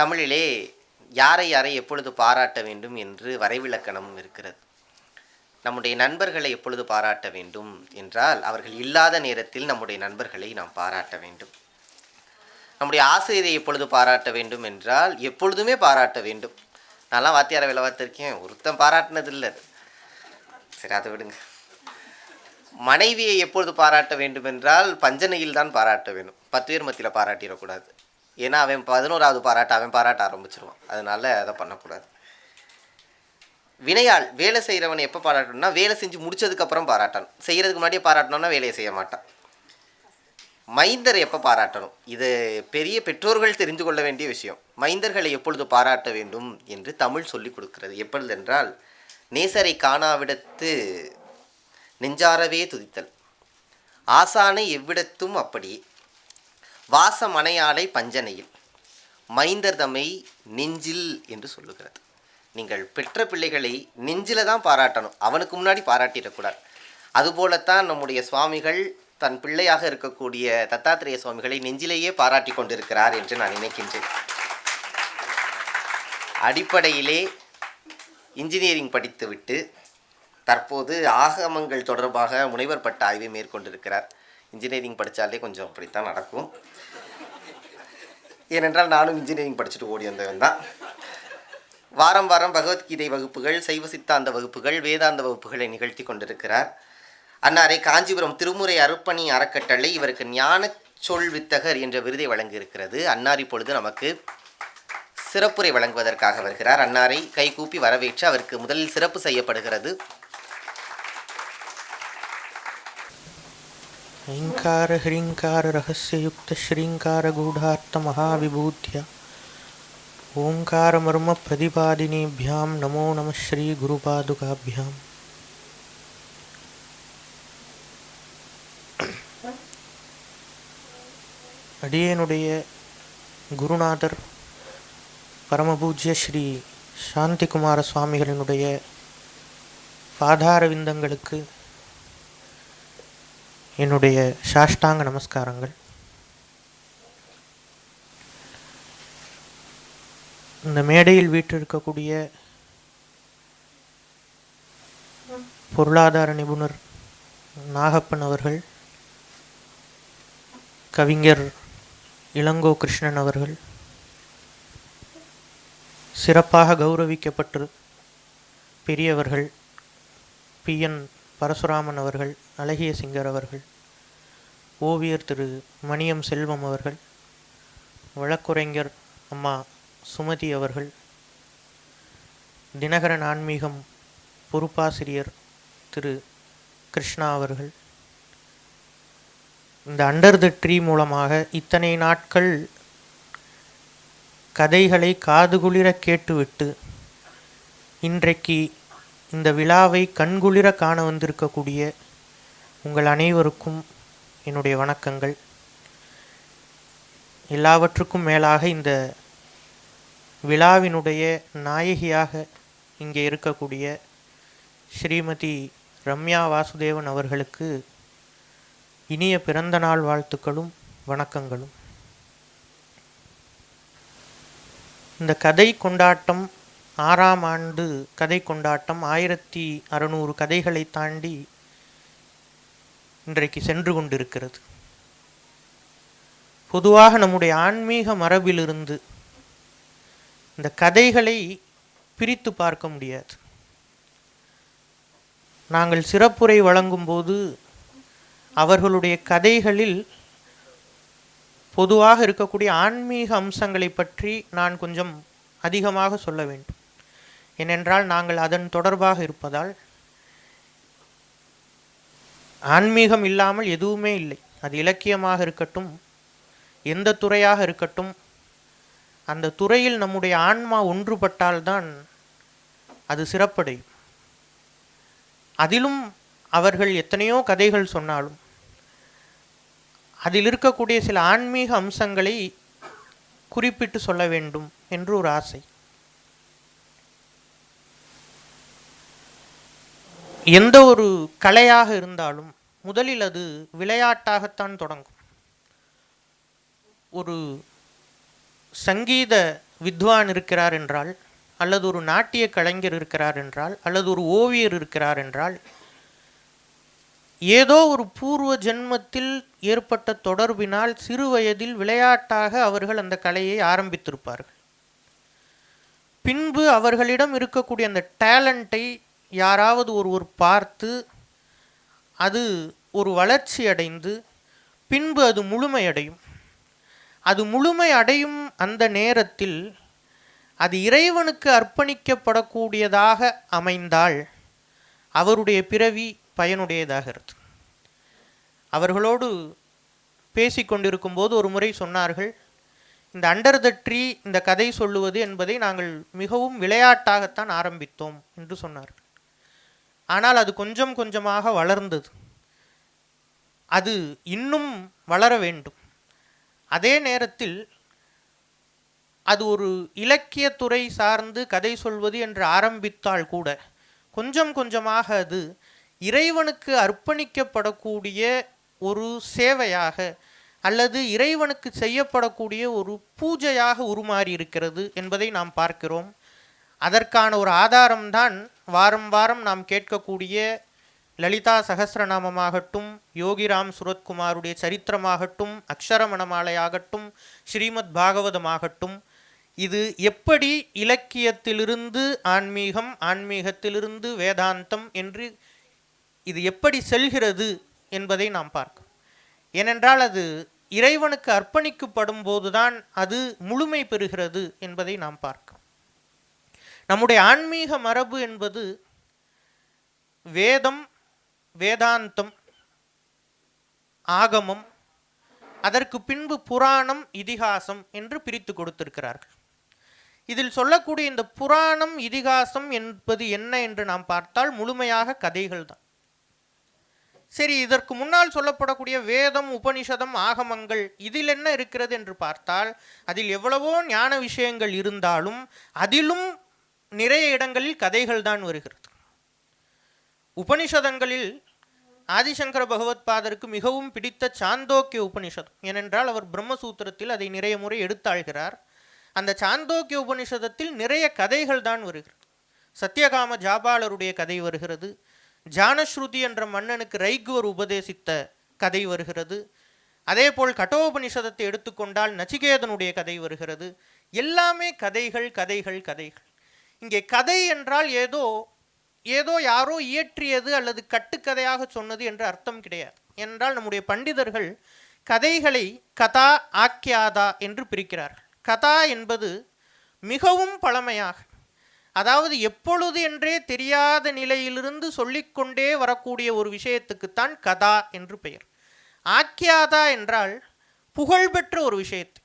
தமிழிலே யாரை யாரை எப்பொழுது பாராட்ட வேண்டும் என்று வரைவிலக்கணமும் இருக்கிறது. நம்முடைய நண்பர்களை எப்பொழுது பாராட்ட வேண்டும் என்றால் அவர்கள் இல்லாத நேரத்தில் நம்முடைய நண்பர்களை நாம் பாராட்ட வேண்டும். நம்முடைய ஆசிரியரை எப்பொழுது பாராட்ட வேண்டும் என்றால் எப்பொழுதுமே பாராட்ட வேண்டும். நான்லாம் வாத்தியார வேலை பார்த்துருக்கேன் ஒருத்தன் பாராட்டினதில்லை. சரி அதை விடுங்க. மனைவியை எப்பொழுது பாராட்ட வேண்டும் என்றால் பஞ்சனையில் தான் பாராட்ட வேண்டும். பத்து பேர் மத்தியில் பாராட்டிடக்கூடாது. ஏன்னா அவன் பதினோராவது பாராட்ட அவன் பாராட்ட ஆரம்பிச்சிருவான். அதனால் அதை பண்ணக்கூடாது. வினையாள் வேலை செய்கிறவனை எப்போ பாராட்டணும்னா வேலை செஞ்சு முடிச்சதுக்கப்புறம் பாராட்டணும். செய்கிறதுக்கு முன்னாடியே பாராட்டணும்னா வேலையை செய்ய மாட்டான். மைந்தர் எப்போ பாராட்டணும்? இது பெரிய பெற்றோர்கள் தெரிந்து கொள்ள வேண்டிய விஷயம். மைந்தர்களை எப்பொழுது பாராட்ட வேண்டும் என்று தமிழ் சொல்லிக் கொடுக்கிறது. எப்பொழுது என்றால் நேசரை காணாவிடத்து நெஞ்சாரவே துதித்தல். ஆசானை எவ்விடத்தும் அப்படி வாசமனையாளை பஞ்சனையில். மைந்தர்தமை நெஞ்சில் என்று சொல்லுகிறது. நீங்கள் பெற்ற பிள்ளைகளை நெஞ்சில தான் பாராட்டணும். அவனுக்கு முன்னாடி பாராட்டிடக்கூடாது. அதுபோலத்தான் நம்முடைய சுவாமிகள் தன் பிள்ளையாக இருக்கக்கூடிய தத்தாத்திரேய சுவாமிகளை நெஞ்சிலேயே பாராட்டி கொண்டிருக்கிறார் என்று நான் நினைக்கின்றேன். அடிப்படையிலே இன்ஜினியரிங் படித்துவிட்டு தற்போது ஆகமங்கள் தொடர்பாக முனைவர் பட்ட ஆய்வை மேற்கொண்டிருக்கிறார். இன்ஜினியரிங் படித்தாலே கொஞ்சம் அப்படித்தான் நடக்கும். ஏனென்றால் நானும் இன்ஜினியரிங் படிச்சுட்டு ஓடி வந்தவன் தான் வாரம் வாரம் பகவத்கீதை வகுப்புகள் சைவ சித்தாந்த வகுப்புகள் வேதாந்த வகுப்புகளை நிகழ்த்தி கொண்டிருக்கிறார். அன்னாரை காஞ்சிபுரம் திருமுறை அருப்பணி அறக்கட்டளை இவருக்கு ஞான சொல் வித்தகர் என்ற விருதை வழங்கியிருக்கிறது. அன்னார் இப்பொழுது நமக்கு சிறப்புரை வழங்குவதற்காக வருகிறார். அன்னாரை கைகூப்பி வரவேற்று அவருக்கு முதலில் சிறப்பு செய்யப்படுகிறது. ஐங்கார ஹ்ரீங்கார ரகசியயுக்த ஸ்ரீங்கார கூடார்த்த மகாவிபூத்தியா ஓங்காரமர்ம பிரதிபாதினிபியாம் நமோ நம ஸ்ரீ குருபாதுகாபியாம். அடியேனுடைய குருநாதர் பரமபூஜ்ய ஸ்ரீ சாந்திகுமார சுவாமிகளினுடைய பாதாரவிந்தங்களுக்கு என்னுடைய சாஷ்டாங்க நமஸ்காரங்கள். இந்த மேடையில் வீற்றிருக்கக்கூடிய பொருளாதார நிபுணர் நாகப்பன் அவர்கள் கவிஞர் இளங்கோ கிருஷ்ணன் அவர்கள் சிறப்பாக கௌரவிக்கப்பட்டு பெரியவர்கள் பி என் பரசுராமன் அவர்கள் அழகிய சிங்கர் அவர்கள் ஓவியர் திரு. மணியம் செல்வம் அவர்கள் வழக்குரைஞர் அம்மா சுமதி அவர்கள் தினகரன் ஆன்மீகம் பொறுப்பாசிரியர் திரு. கிருஷ்ணா அவர்கள். இந்த அண்டர் த ட்ரீ மூலமாக இத்தனை நாட்கள் கதைகளை காதுகுளிர கேட்டுவிட்டு இன்றைக்கு இந்த விழாவை கண்குளிர காண வந்திருக்கக்கூடிய உங்கள் அனைவருக்கும் என்னுடைய வணக்கங்கள். எல்லாவற்றுக்கும் மேலாக இந்த விழாவினுடைய நாயகியாக இங்கே இருக்கக்கூடிய ஸ்ரீமதி ரம்யா வாசுதேவன் அவர்களுக்கு இனிய பிறந்தநாள் வாழ்த்துக்களும் வணக்கங்களும். இந்த கதை கொண்டாட்டம் ஆறாம் ஆண்டு கதை கொண்டாட்டம் ஆயிரத்தி அறநூறு கதைகளை தாண்டி இன்றைக்கு சென்று கொண்டிருக்கிறது. பொதுவாக நம்முடைய ஆன்மீக மரபிலிருந்து இந்த கதைகளை பிரித்து பார்க்க முடியாது. நாங்கள் சிறப்புரை வழங்கும்போது அவர்களுடைய கதைகளில் பொதுவாக இருக்கக்கூடிய ஆன்மீக அம்சங்களை பற்றி நான் கொஞ்சம் அதிகமாக சொல்ல வேண்டும். ஏனென்றால் நாங்கள் அதன் தொடர்பாக இருப்பதால் ஆன்மீகம் இல்லாமல் எதுவுமே இல்லை. அது இலக்கியமாக இருக்கட்டும் எந்த துறையாக இருக்கட்டும் அந்த துறையில் நம்முடைய ஆன்மா ஒன்றுபட்டால்தான் அது சிறப்படையும். அதிலும் அவர்கள் எத்தனையோ கதைகள் சொன்னாலும் அதில் இருக்கக்கூடிய சில ஆன்மீக அம்சங்களை குறிப்பிட்டு சொல்ல வேண்டும் என்று ஒரு ஆசை. எந்த ஒரு கலையாக இருந்தாலும் முதலில் அது விளையாட்டாகத்தான் தொடங்கும். ஒரு சங்கீத வித்வான் இருக்கிறார் என்றால் அல்லது ஒரு நாட்டிய கலைஞர் இருக்கிறார் என்றால் அல்லது ஒரு ஓவியர் இருக்கிறார் என்றால் ஏதோ ஒரு பூர்வ ஜென்மத்தில் ஏற்பட்ட தொடர்பினால் சிறு வயதில் விளையாட்டாக அவர்கள் அந்த கலையை ஆரம்பித்திருப்பார்கள். பின்பு அவர்களிடம் இருக்கக்கூடிய அந்த டேலண்ட்டை யாராவது ஒருவர் பார்த்து அது ஒரு வளர்ச்சி அடைந்து பின்பு அது முழுமையடையும் அது முழுமை அடையும் அந்த நேரத்தில் அது இறைவனுக்கு அர்ப்பணிக்கப்படக்கூடியதாக அமைந்தால் அவருடைய பிறவி பயனுடையதாகிறது அவர்களோடு பேசிக்கொண்டிருக்கும் போது ஒரு முறை சொன்னார்கள் இந்த அண்டர் த ட்ரீ இந்த கதை சொல்லுவது என்பதை நாங்கள் மிகவும் விளையாட்டாகத்தான் ஆரம்பித்தோம் என்று சொன்னார்கள். ஆனால் அது கொஞ்சம் கொஞ்சமாக வளர்ந்தது. அது இன்னும் வளர வேண்டும். அதே நேரத்தில் அது ஒரு இலக்கியத்துறை சார்ந்து கதை சொல்வது என்று ஆரம்பித்தால் கூட கொஞ்சம் கொஞ்சமாக அது இறைவனுக்கு அர்ப்பணிக்கப்படக்கூடிய ஒரு சேவையாக அல்லது இறைவனுக்கு செய்யப்படக்கூடிய ஒரு பூஜையாக உருமாறி இருக்கிறது என்பதை நாம் பார்க்கிறோம். அதற்கான ஒரு ஆதாரம்தான் வாரம் வாரம் நாம் கேட்கக்கூடிய லலிதா சகசிரநாமமாகட்டும் யோகிராம் சுரத்குமாருடைய சரித்திரமாகட்டும் அக்ஷரமணமாலையாகட்டும் ஸ்ரீமத் பாகவதமாகட்டும். இது எப்படி இலக்கியத்திலிருந்து ஆன்மீகம் ஆன்மீகத்திலிருந்து வேதாந்தம் என்று இது எப்படி செல்கிறது என்பதை நாம் பார்க்கும் ஏனென்றால் அது இறைவனுக்கு அர்ப்பணிக்கப்படும் போதுதான் அது முழுமை பெறுகிறது என்பதை நாம் பார்க்கும் நம்முடைய ஆன்மீக மரபு என்பது வேதம் வேதாந்தம் ஆகமம் அதற்கு பின்பு புராணம் இதிகாசம் என்று பிரித்து கொடுத்திருக்கிறார்கள். இதில் சொல்லக்கூடிய இந்த புராணம் இதிகாசம் என்பது என்ன என்று நாம் பார்த்தால் முழுமையாக கதைகள் தான். சரி இதற்கு முன்னால் சொல்லப்படக்கூடிய வேதம் உபனிஷதம் ஆகமங்கள் இதில் என்ன இருக்கிறது என்று பார்த்தால் அதில் எவ்வளவோ ஞான விஷயங்கள் இருந்தாலும் அதிலும் நிறைய இடங்களில் கதைகள் தான் வருகிறது. உபனிஷதங்களில் ஆதிசங்கர பகவத் பாதருக்கு மிகவும் பிடித்த சாந்தோக்கிய உபனிஷதம் ஏனென்றால் அவர் பிரம்மசூத்திரத்தில் அதை நிறைய முறை எடுத்தாள்கிறார். அந்த சாந்தோக்கிய உபனிஷதத்தில் நிறைய கதைகள் தான் வருகிறது. சத்யகாம ஜாபாலருடைய கதை வருகிறது. ஜானஸ்ருதி என்ற மன்னனுக்கு ரைகுவர் உபதேசித்த கதை வருகிறது. அதேபோல் கட்டோபனிஷதத்தை எடுத்துக்கொண்டால் நச்சிகேதனுடைய கதை வருகிறது. எல்லாமே கதைகள் கதைகள் கதைகள். இங்கே கதை என்றால் ஏதோ ஏதோ யாரோ இயற்றியது அல்லது கட்டுக்கதையாக சொன்னது என்று அர்த்தம் கிடையாது. என்றால் நம்முடைய பண்டிதர்கள் கதைகளை கதா ஆக்கியாதா என்று பிரிக்கிறார்கள். கதா என்பது மிகவும் பழமையாக அதாவது எப்பொழுது என்றே தெரியாத நிலையிலிருந்து சொல்லிக்கொண்டே வரக்கூடிய ஒரு விஷயத்துக்குத்தான் கதா என்று பெயர். ஆக்கியாதா என்றால் புகழ்பெற்ற ஒரு விஷயத்து.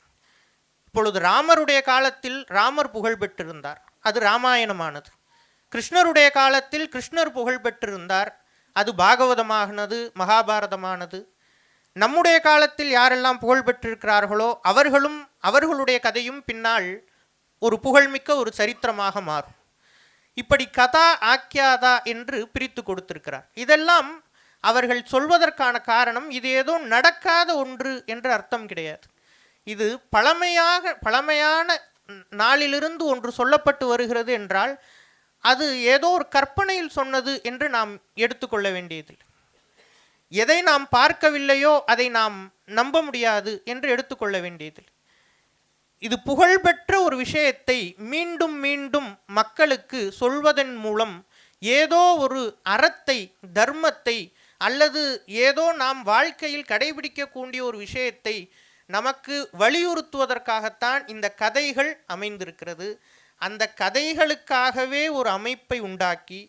இப்பொழுது ராமருடைய காலத்தில் ராமர் புகழ் பெற்றிருந்தார் அது ராமாயணமானது. கிருஷ்ணருடைய காலத்தில் கிருஷ்ணர் புகழ் பெற்றிருந்தார். அது பாகவதமானது மகாபாரதமானது. நம்முடைய காலத்தில் யாரெல்லாம் புகழ் பெற்றிருக்கிறார்களோ அவர்களும் அவர்களுடைய கதையும் பின்னால் ஒரு புகழ்மிக்க ஒரு சரித்திரமாக மாறும். இப்படி கதா ஆக்கியாதா என்று பிரித்து கொடுத்திருக்கிறார். இதெல்லாம் அவர்கள் சொல்வதற்கான காரணம் இது ஏதோ நடக்காத ஒன்று என்று அர்த்தம் கிடையாது. இது பழமையாக பழமையான நாளிலிருந்து ஒன்று சொல்லப்பட்டு வருகிறது என்றால் அது ஏதோ ஒரு கற்பனையில் சொன்னது என்று நாம் எடுத்துக்கொள்ள வேண்டியதில்லை. எதை நாம் பார்க்கவில்லையோ அதை நாம் நம்ப முடியாது என்று எடுத்துக்கொள்ள வேண்டியதில்லை. இது புகழ்பெற்ற ஒரு விஷயத்தை மீண்டும் மீண்டும் மக்களுக்கு சொல்வதன் மூலம் ஏதோ ஒரு அறத்தை தர்மத்தை அல்லது ஏதோ நாம் வாழ்க்கையில் கடைபிடிக்கக்கூடிய ஒரு விஷயத்தை நமக்கு வலியுறுத்துவதற்காகத்தான் இந்த கதைகள் அமைந்திருக்கிறது. அந்த கதைகளுக்காகவே ஒரு அமைப்பை உண்டாக்கி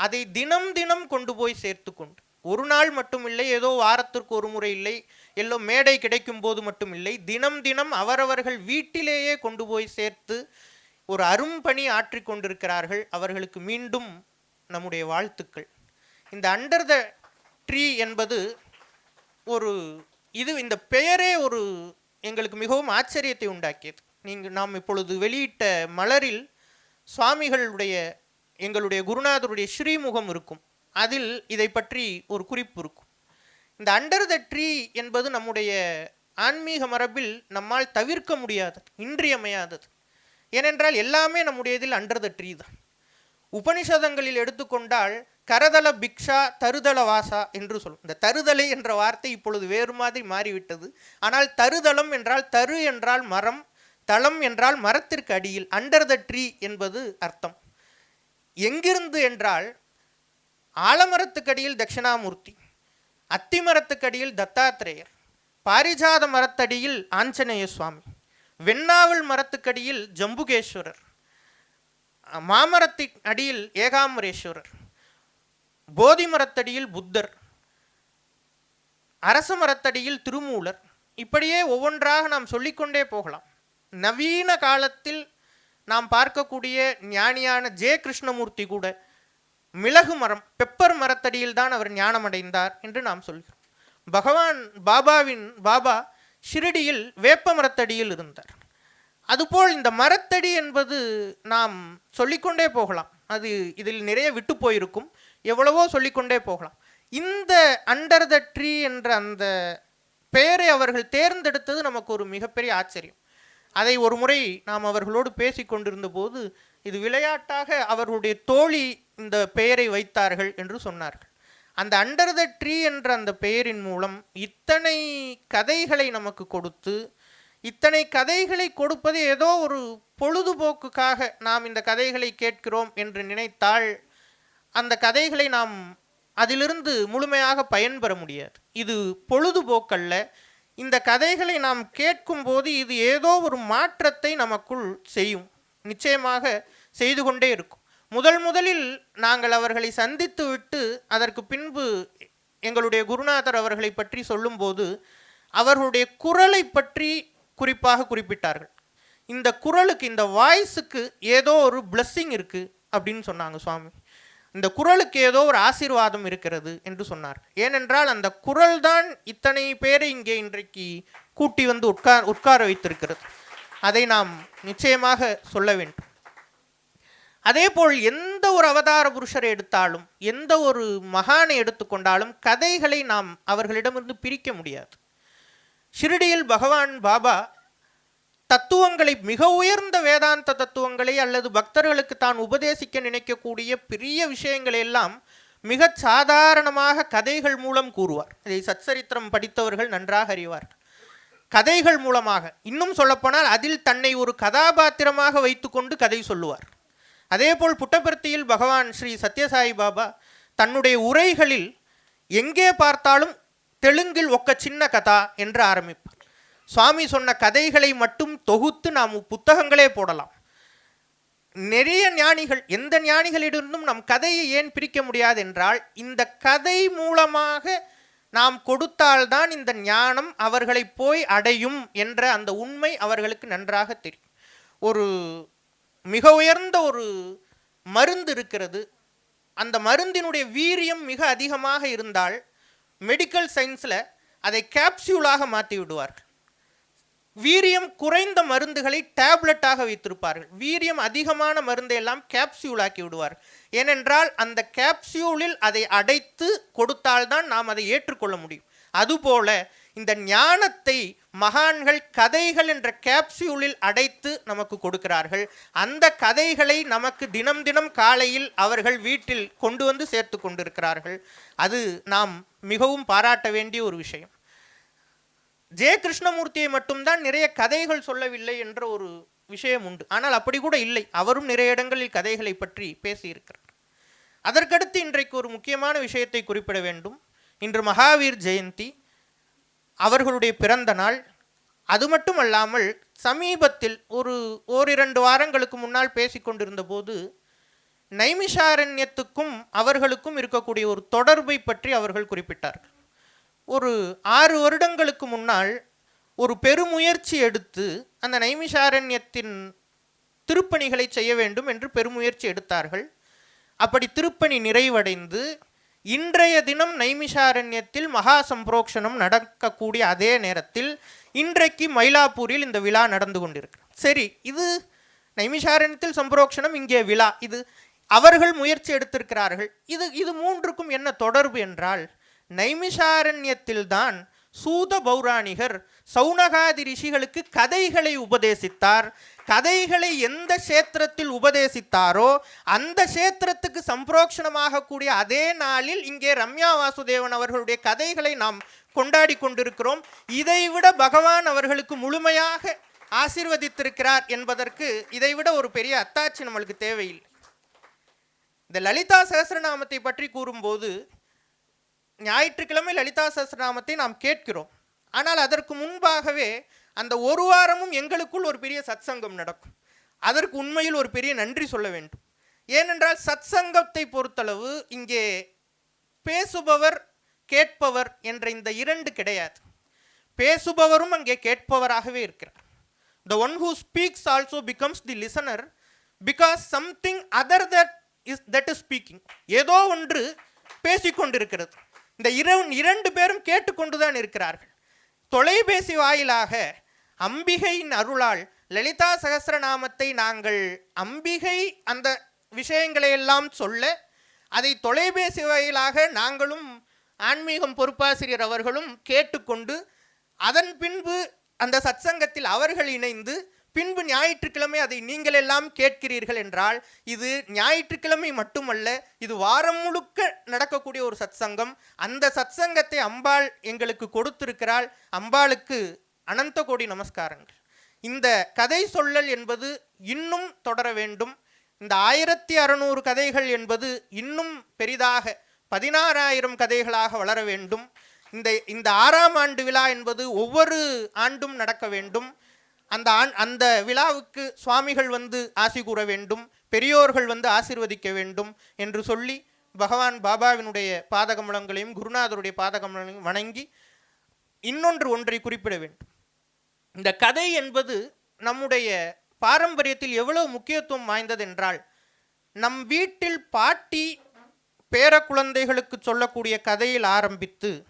அதை தினம் தினம் கொண்டு போய் சேர்த்து கொண்டு ஒரு நாள் மட்டும் இல்லை ஏதோ வாரத்திற்கு ஒரு முறை இல்லை எல்லோ மேடை கிடைக்கும் போது மட்டும் இல்லை தினம் தினம் அவரவர்கள் வீட்டிலேயே கொண்டு போய் சேர்த்து ஒரு அரும்பணி ஆற்றி கொண்டிருக்கிறார்கள். அவர்களுக்கு மீண்டும் நம்முடைய வாழ்த்துக்கள். இந்த அண்டர் த ட்ரீ என்பது ஒரு இது இந்த பெயரே ஒரு எங்களுக்கு மிகவும் ஆச்சரியத்தை உண்டாக்கியது. நீங்கள் நாம் இப்பொழுது வெளியிட்ட மலரில் சுவாமிகளுடைய எங்களுடைய குருநாதருடைய ஸ்ரீமுகம் இருக்கும். அதில் இதை பற்றி ஒரு குறிப்பு இருக்கும். இந்த அண்டர் த ட்ரீ என்பது நம்முடைய ஆன்மீக மரபில் நம்மால் தவிர்க்க முடியாதது இன்றியமையாதது. ஏனென்றால் எல்லாமே நம்முடையதில் அண்டர் த ட்ரீ தான். உபனிஷதங்களில் எடுத்துக்கொண்டால் கரதல பிக்ஷா தருதல வாசா என்று சொல்லும். இந்த தருதலை என்ற வார்த்தை இப்பொழுது வேறு மாதிரி மாறிவிட்டது. ஆனால் தருதலம் என்றால் தரு என்றால் மரம் தளம் என்றால் மரத்திற்கு அடியில் அண்டர் த ட்ரீ என்பது அர்த்தம். எங்கிருந்து என்றால் ஆலமரத்துக்கடியில் தட்சிணாமூர்த்தி அத்திமரத்துக்கடியில் தத்தாத்திரேயர் பாரிஜாத மரத்தடியில் ஆஞ்சநேய சுவாமி வெண்ணாவல் மரத்துக்கடியில் ஜம்புகேஸ்வரர் மாமரத்தின் அடியில் ஏகாம்பரேஸ்வரர் போதி மரத்தடியில் புத்தர் அரச மரத்தடியில் திருமூலர். இப்படியே ஒவ்வொன்றாக நாம் சொல்லிக்கொண்டே போகலாம். நவீன காலத்தில் நாம் பார்க்கக்கூடிய ஞானியான ஜே கிருஷ்ணமூர்த்தி கூட மிளகு மரம் பெப்பர் மரத்தடியில் தான் அவர் ஞானமடைந்தார் என்று நாம் சொல்கிறோம். பகவான் பாபாவின் பாபா ஷிரடியில் வேப்ப மரத்தடியில் இருந்தார். அதுபோல் இந்த மரத்தடி என்பது நாம் சொல்லிக்கொண்டே போகலாம். அது இதில் நிறைய விட்டு போயிருக்கும். எவ்வளவோ சொல்லிக்கொண்டே போகலாம். இந்த அண்டர் த ட்ரீ என்ற அந்த பெயரை அவர்கள் தேர்ந்தெடுத்தது நமக்கு ஒரு மிகப்பெரிய ஆச்சரியம். அதை ஒரு முறை நாம் அவர்களோடு பேசிக் கொண்டிருந்த போது இது விளையாட்டாக அவர்களுடைய தோழி இந்த பெயரை வைத்தார்கள் என்று சொன்னார்கள். அந்த அண்டர் த ட்ரீ என்ற அந்த பெயரின் மூலம் இத்தனை கதைகளை நமக்கு கொடுத்து இத்தனை கதைகளை கொடுப்பது ஏதோ ஒரு பொழுதுபோக்குக்காக நாம் இந்த கதைகளை கேட்கிறோம் என்று நினைத்தால் அந்த கதைகளை நாம் அதிலிருந்து முழுமையாக பயன்பெற முடியாது. இது பொழுதுபோக்கல்ல. இந்த கதைகளை நாம் கேட்கும்போது இது ஏதோ ஒரு மாற்றத்தை நமக்குள் செய்யும். நிச்சயமாக செய்து கொண்டே இருக்கும். முதல் முதலில் நாங்கள் அவர்களை சந்தித்து விட்டு அதற்கு பின்பு எங்களுடைய குருநாதர் அவர்களை பற்றி சொல்லும்போது அவர்களுடைய குரலை பற்றி குறிப்பாக குறிப்பிட்டார்கள். இந்த குரலுக்கு இந்த வாய்ஸுக்கு ஏதோ ஒரு பிளஸ்ஸிங் இருக்கு அப்படின்னு சொன்னாங்க சுவாமி. இந்த குரலுக்கு ஏதோ ஒரு ஆசீர்வாதம் இருக்கிறது என்று சொன்னார். ஏனென்றால் அந்த குரல் தான் இத்தனை பேரை இங்கே இன்றைக்கு கூட்டி வந்து உட்கார் உட்கார வைத்திருக்கிறது. அதை நாம் நிச்சயமாக சொல்ல வேண்டும். அதேபோல் எந்த ஒரு அவதார புருஷரை எடுத்தாலும் எந்த ஒரு மகானை எடுத்துக்கொண்டாலும் கதைகளை நாம் அவர்களிடமிருந்து பிரிக்க முடியாது. ஷிரடியில் பகவான் பாபா தத்துவங்களை மிக உயர்ந்த வேதாந்த தத்துவங்களை அல்லது பக்தர்களுக்கு தான் உபதேசிக்க நினைக்கக்கூடிய பெரிய விஷயங்களை எல்லாம் மிக சாதாரணமாக கதைகள் மூலம் கூறுவார். இதை சச்சரித்திரம் படித்தவர்கள் நன்றாக அறிவார் கதைகள் மூலமாக இன்னும் சொல்லப்போனால் அதில் தன்னை ஒரு கதாபாத்திரமாக வைத்துக்கொண்டு கதை சொல்லுவார். அதேபோல் புட்டபர்த்தியில் பகவான் ஸ்ரீ சத்யசாயி பாபா தன்னுடைய உரைகளில் எங்கே பார்த்தாலும் தெலுங்கில் ஒக்க சின்ன கதா என்று ஆரம்பிப்பார். சுவாமி சொன்ன கதைகளை மட்டும் தொகுத்து நாம் புத்தகங்களே போடலாம். நிறைய ஞானிகள் எந்த ஞானிகளிடமும் நம் கதையை ஏன் பிரிக்க முடியாது என்றால் இந்த கதை மூலமாக நாம் கொடுத்தால்தான் இந்த ஞானம் அவர்களை போய் அடையும் என்ற அந்த உண்மை அவர்களுக்கு நன்றாக தெரியும். ஒரு மிக உயர்ந்த ஒரு மருந்து இருக்கிறது. அந்த மருந்தினுடைய வீரியம் மிக அதிகமாக இருந்தால் மெடிக்கல் சயின்ஸில் அதை கேப்சியூலாக மாற்றி விடுவார்கள். வீரியம் குறைந்த மருந்துகளை டேப்லெட்டாக வைத்திருப்பார்கள். வீரியம் அதிகமான மருந்தை எல்லாம் கேப்சியூலாக்கி விடுவார்கள். ஏனென்றால் அந்த கேப்சியூலில் அதை அடைத்து கொடுத்தால்தான் நாம் அதை ஏற்றுக்கொள்ள முடியும். அதுபோல இந்த ஞானத்தை மகான்கள் கதைகள் என்ற கேப்சியூலில் அடைத்து நமக்கு கொடுக்கிறார்கள். அந்த கதைகளை நமக்கு தினம் தினம் காலையில் அவர்கள் வீட்டில் கொண்டு வந்து சேர்த்து கொண்டிருக்கிறார்கள். அது நாம் மிகவும் பாராட்ட வேண்டிய ஒரு விஷயம். ஜெய கிருஷ்ணமூர்த்தியை மட்டும்தான் நிறைய கதைகள் சொல்லவில்லை என்ற ஒரு விஷயம் உண்டு. ஆனால் அப்படி கூட இல்லை. அவரும் நிறைய இடங்களில் கதைகளை பற்றி பேசியிருக்கிறார். அதற்கடுத்து இன்றைக்கு ஒரு முக்கியமான விஷயத்தை குறிப்பிட வேண்டும். இன்று மகாவீர் ஜெயந்தி அவர்களுடைய பிறந்த நாள். அது மட்டுமல்லாமல் சமீபத்தில் ஒரு ஓரிரண்டு வாரங்களுக்கு முன்னால் பேசிக்கொண்டிருந்த போது நைமிஷாரண்யத்துக்கும் அவர்களுக்கும் இருக்கக்கூடிய ஒரு தொடர்பை பற்றி அவர்கள் குறிப்பிட்டார்கள். ஒரு ஆறு வருடங்களுக்கு முன்னால் ஒரு பெருமுயற்சி எடுத்து அந்த நைமிஷாரண்யத்தின் திருப்பணிகளை செய்ய வேண்டும் என்று பெருமுயற்சி எடுத்தார்கள். அப்படி திருப்பணி நிறைவடைந்து இன்றைய தினம் நைமிஷாரண்யத்தில் மகா சம்பரோக்ஷணம் நடக்கக்கூடிய அதே நேரத்தில் இன்றைக்கு மயிலாப்பூரில் இந்த விழா நடந்து கொண்டிருக்கிறது. சரி இது நைமிஷாரண்யத்தில் சம்பரோக்ஷணம் இங்கே விழா. இது அவர்கள் முயற்சி எடுத்திருக்கிறார்கள். இது இது மூன்றுக்கும் என்ன தொடர்பு என்றால் நைமிஷாரண்யத்தில்தான் சூத பௌராணிகர் சௌனகாதி ரிஷிகளுக்கு கதைகளை உபதேசித்தார். கதைகளை எந்த கஷேத்திரத்தில் உபதேசித்தாரோ அந்த கஷேத்திரத்துக்கு சம்பிரோக்ஷணமாக கூடிய அதே நாளில் இங்கே ரம்யா வாசுதேவன் அவர்களுடைய கதைகளை நாம் கொண்டாடி கொண்டிருக்கிறோம். இதைவிட பகவான் அவர்களுக்கு முழுமையாக ஆசிர்வதித்திருக்கிறார் என்பதற்கு இதைவிட ஒரு பெரிய அத்தாட்சி நம்மளுக்கு தேவையில்லை. இந்த லலிதா சகசிரநாமத்தை பற்றி கூறும்போது ஞாயிற்றுக்கிழமை லலிதா சஸ்திரநாமத்தை நாம் கேட்கிறோம். ஆனால் அதற்கு முன்பாகவே அந்த ஒரு வாரமும் எங்களுக்குள் ஒரு பெரிய சத்சங்கம் நடக்கும். அதற்கு உண்மையில் ஒரு பெரிய நன்றி சொல்ல வேண்டும். ஏனென்றால் சத்சங்கத்தை பொறுத்தளவு இங்கே பேசுபவர் கேட்பவர் என்ற இந்த இரண்டு கிடையாது. பேசுபவரும் அங்கே கேட்பவராகவே இருக்கிறார். The one who speaks also becomes the listener because something other that is that is speaking ஏதோ ஒன்று பேசிக்கொண்டிருக்கிறது. இந்த இர இரண்டு பேரும் கேட்டுக்கொண்டுதான் இருக்கிறார்கள். தொலைபேசி வாயிலாக அம்பிகையின் அருளால் லலிதா சகசிரநாமத்தை நாங்கள் அம்பிகை அந்த விஷயங்களை எல்லாம் சொல்ல அதை தொலைபேசி வாயிலாக நாங்களும் ஆன்மீகம் பொறுப்பாசிரியர் அவர்களும் கேட்டுக்கொண்டு அதன் பின்பு அந்த சத்சங்கத்தில் அவர்கள் இணைந்து பின்பு ஞாயிற்றுக்கிழமை அதை நீங்கள் எல்லாம் கேட்கிறீர்கள் என்றால் இது ஞாயிற்றுக்கிழமை மட்டுமல்ல இது வாரம் முழுக்க நடக்கக்கூடிய ஒரு சத்சங்கம். அந்த சத்சங்கத்தை அம்பாள் எங்களுக்கு கொடுத்திருக்கிறாள். அம்பாளுக்கு அனந்த கோடி நமஸ்காரங்கள். இந்த கதை சொல்லல் என்பது இன்னும் தொடர வேண்டும். இந்த ஆயிரத்தி அறநூறு கதைகள் என்பது இன்னும் பெரிதாக பதினாறாயிரம் கதைகளாக வளர வேண்டும். இந்த இந்த ஆறாம் ஆண்டு விழா என்பது ஒவ்வொரு ஆண்டும் நடக்க வேண்டும். அந்த ஆண் அந்த விழாவுக்கு சுவாமிகள் வந்து ஆசி கூற வேண்டும் பெரியோர்கள் வந்து ஆசிர்வதிக்க வேண்டும் என்று சொல்லி பகவான் பாபாவினுடைய பாதகமலங்களையும் குருநாதருடைய பாதகமலங்களையும் வணங்கி இன்னொன்று ஒன்றை குறிப்பிட வேண்டும். இந்த கதை என்பது நம்முடைய பாரம்பரியத்தில் எவ்வளவு முக்கியத்துவம் வாய்ந்தது என்றால் நம் வீட்டில் பாட்டி பேர குழந்தைகளுக்கு சொல்லக்கூடிய கதையில் ஆரம்பித்து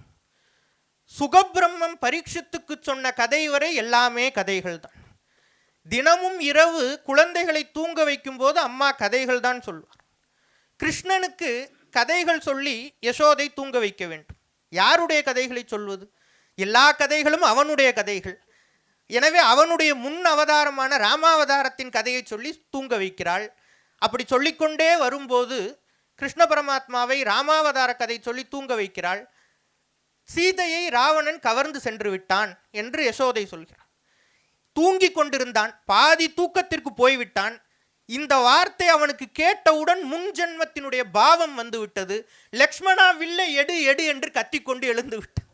சுகபிரம்மம் பரீட்சித்துக்கு சொன்ன கதை வரை எல்லாமே கதைகள் தான் தினமும் இரவு குழந்தைகளை தூங்க வைக்கும்போது அம்மா கதைகள் தான் சொல்வார். கிருஷ்ணனுக்கு கதைகள் சொல்லி யசோதை தூங்க வைக்க வேண்டும். யாருடைய கதைகளை சொல்வது? எல்லா கதைகளும் அவனுடைய கதைகள். எனவே அவனுடைய முன் அவதாரமான ராமாவதாரத்தின் கதையை சொல்லி தூங்க வைக்கிறாள். அப்படி சொல்லிக்கொண்டே வரும்போது கிருஷ்ண பரமாத்மாவை ராமாவதார கதை சொல்லி தூங்க வைக்கிறாள். சீதையை ராவணன் கவர்ந்து சென்று விட்டான் என்று யசோதை சொல்கிறார் தூங்கிக் கொண்டிருந்தான். பாதி தூக்கத்திற்கு போய்விட்டான். இந்த வார்த்தை அவனுக்கு கேட்டவுடன் முன் ஜென்மத்தினுடைய பாவம் வந்து விட்டது லக்ஷ்மணா வில்லை எடு எடு என்று கத்திக்கொண்டு எழுந்து விட்டான்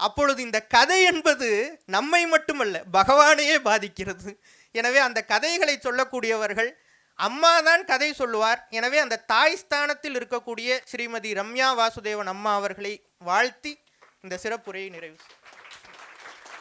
அப்பொழுது இந்த கதை என்பது நம்மை மட்டுமல்ல பகவானையே பாதிக்கிறது. எனவே அந்த கதைகளை சொல்லக்கூடியவர்கள் அம்மா தான் கதை சொல்லுவார். எனவே அந்த தாய் ஸ்தானத்தில் இருக்கக்கூடிய ஸ்ரீமதி ரம்யா வாசுதேவன் அம்மா அவர்களை வாழ்த்தி இந்த சிறப்புரையை நிறைவு